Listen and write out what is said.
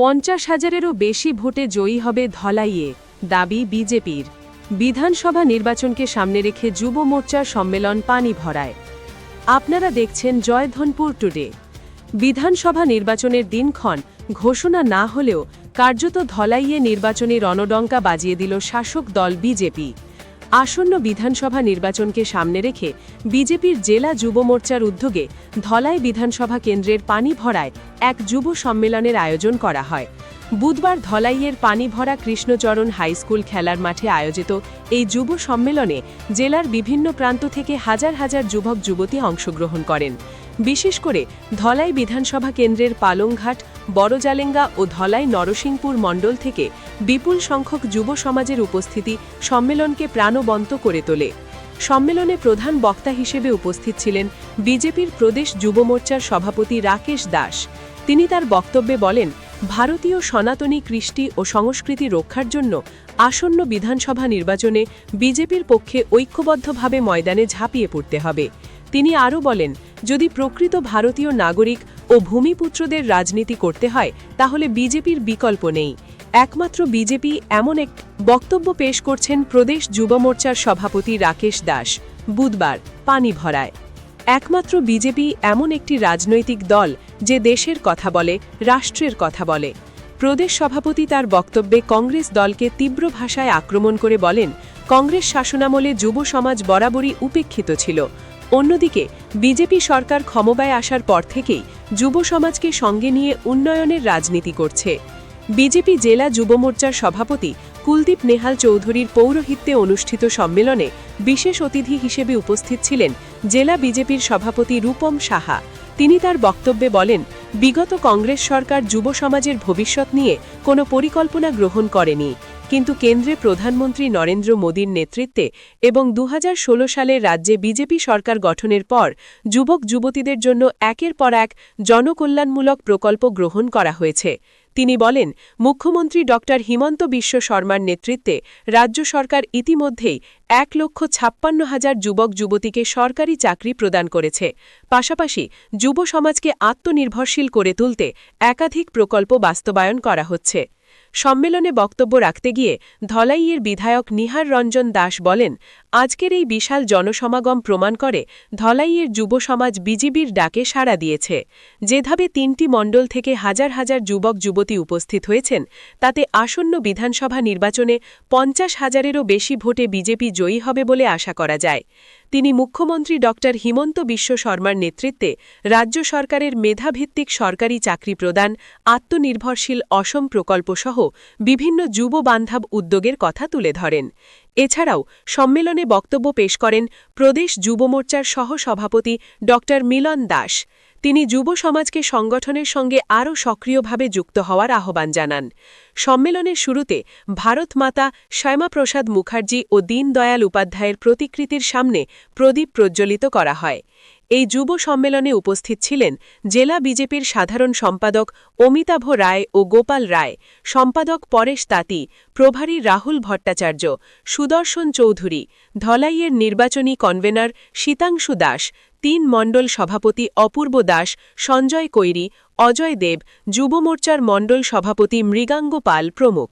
পঞ্চাশ হাজারেরও বেশি ভোটে জয়ী হবে ধলাইয়ে, দাবি বিজেপির। বিধানসভা নির্বাচনকে সামনে রেখে যুব মোর্চার সম্মেলন পানি ভরায়। আপনারা দেখছেন জয়ধনপুর টুডে। বিধানসভা নির্বাচনের দিনক্ষণ ঘোষণা না হলেও কার্যত ধলাইয়ে নির্বাচনী রণডঙ্কা বাজিয়ে দিল শাসক দল বিজেপি। আসন্ন বিধানসভা নির্বাচনকে সামনে রেখে বিজেপির জেলা যুব মোর্চার উদ্যোগে ধলাই বিধানসভা কেন্দ্রের পানি ভরায় এক যুব সম্মেলনের আয়োজন করা হয়। বুধবার ধলাইয়ের পানি ভরা কৃষ্ণচরণ হাইস্কুল খেলার মাঠে আয়োজিত এই যুব সম্মেলনে জেলার বিভিন্ন প্রান্ত থেকে হাজার হাজার যুবক যুবতী অংশগ্রহণ করেন। বিশেষ করে ধলাই বিধানসভা কেন্দ্রের পালংঘাট বড়জালেঙ্গা ও ধলাই নরসিংপুর মণ্ডল থেকে বিপুল সংখ্যক যুব সমাজের উপস্থিতি সম্মেলনকে প্রাণবন্ত করে তোলে। সম্মেলনে প্রধান বক্তা হিসেবে উপস্থিত ছিলেন বিজেপির প্রদেশ যুব মোর্চার সভাপতি রাকেশ দাস। তিনি তার বক্তব্যে বলেন, ভারতীয় সনাতনী কৃষ্টি ও সংস্কৃতি রক্ষার জন্য আসন্ন বিধানসভা নির্বাচনে বিজেপির পক্ষে ঐক্যবদ্ধভাবে ময়দানে ঝাঁপিয়ে পড়তে হবে। তিনি আরও বলেন, যদি প্রকৃত ভারতীয় নাগরিক ও ভূমিপুত্রদের রাজনীতি করতে হয়, তাহলে বিজেপির বিকল্প নেই। একমাত্র বিজেপি এমন এক বক্তব্য পেশ করছেন প্রদেশ যুব মোর্চার সভাপতি রাকেশ দাস। বুধবার পানি ভরায়। একমাত্র বিজেপি এমন একটি রাজনৈতিক দল যে দেশের কথা বলে, রাষ্ট্রের কথা বলে। প্রদেশ সভাপতি তার বক্তব্যে কংগ্রেস দলকে তীব্র ভাষায় আক্রমণ করে বলেন, কংগ্রেস শাসনামলে যুব সমাজ বরাবরই উপেক্ষিত ছিল। অন্যদিকে, বিজেপি সরকার ক্ষমতায় আসার পর থেকেই যুব সমাজকে সঙ্গে নিয়ে উন্নয়নের রাজনীতি করছে। বিজেপি জেলা যুব মোর্চার সভাপতি কুলদীপ নেহাল চৌধুরীর পৌরোহিত্যে অনুষ্ঠিত সম্মেলনে বিশেষ অতিথি হিসেবে উপস্থিত ছিলেন জেলা বিজেপির সভাপতি রূপম সাহা। তিনি তার বক্তব্যে বলেন, বিগত কংগ্রেস সরকার যুব সমাজের ভবিষ্যৎ নিয়ে কোনো পরিকল্পনা গ্রহণ করেনি। কিন্তু কেন্দ্রে প্রধানমন্ত্রী নরেন্দ্র মোদীর নেতৃত্বে এবং দু হাজার ষোলো সালে রাজ্যে বিজেপি সরকার গঠনের পর যুবক যুবতীদের জন্য একের পর এক জনকল্যাণমূলক প্রকল্প গ্রহণ করা হয়েছে। তিনি বলেন, মুখ্যমন্ত্রী ড. হিমন্ত বিশ্ব শর্মার নেতৃত্বে রাজ্য সরকার ইতিমধ্যেই এক লক্ষ ছাপ্পান্ন হাজার যুবক যুবতীকে সরকারি চাকরি প্রদান করেছে। পাশাপাশি যুব সমাজকে আত্মনির্ভরশীল করে তুলতে একাধিক প্রকল্প বাস্তবায়ন করা হচ্ছে। সম্মেলনে বক্তব্য রাখতে গিয়ে ধলাইয়ের বিধায়ক নিহার রঞ্জন দাস বলেন আজকের এই বিশাল জনসমাগম প্রমাণ করে ধলাইয়ের যুব সমাজ বিজিবির ডাকে সাড়া দিয়েছে। যেভাবে তিনটি মণ্ডল থেকে হাজার হাজার যুবক যুবতী উপস্থিত হয়েছেন, তাতে আসন্ন বিধানসভা নির্বাচনে পঞ্চাশ হাজারেরও বেশি ভোটে বিজেপি জয়ী হবে বলে আশা করা যায়। তিনি মুখ্যমন্ত্রী ড. হিমন্ত বিশ্ব শর্মার নেতৃত্বে রাজ্য সরকারের মেধাভিত্তিক সরকারি চাকরি প্রদান, আত্মনির্ভরশীল অসম প্রকল্পসহ বিভিন্ন যুব বান্ধব উদ্যোগের কথা তুলে ধরেন। এছাড়াও সম্মেলনে বক্তব্য পেশ করেন প্রদেশ যুব মোর্চার সহসভাপতি ড মিলন দাস। তিনি যুব সমাজকে সংগঠনের সঙ্গে আরও সক্রিয়ভাবে যুক্ত হওয়ার আহ্বান জানান। সম্মেলনের শুরুতে ভারত মাতা শ্যামাপ্রসাদ মুখার্জি ও দীনদয়াল উপাধ্যায়ের প্রতিকৃতির সামনে প্রদীপ প্রজ্বলিত করা হয়। এই যুব সম্মেলনে উপস্থিত ছিলেন জেলা বিজেপির সাধারণ সম্পাদক অমিতাভ রায় ও গোপাল রায়, সম্পাদক পরেশ তাঁতি, প্রভারী রাহুল ভট্টাচার্য, সুদর্শন চৌধুরী, ধলাইয়ের নির্বাচনী কনভেনার শীতাংশু দাস তিন মণ্ডল সভাপতি অপূর্ব দাস, সঞ্জয় কৈরি, অজয় দেব, যুব মোর্চার মণ্ডল সভাপতি মৃগাঙ্গ পাল প্রমুখ।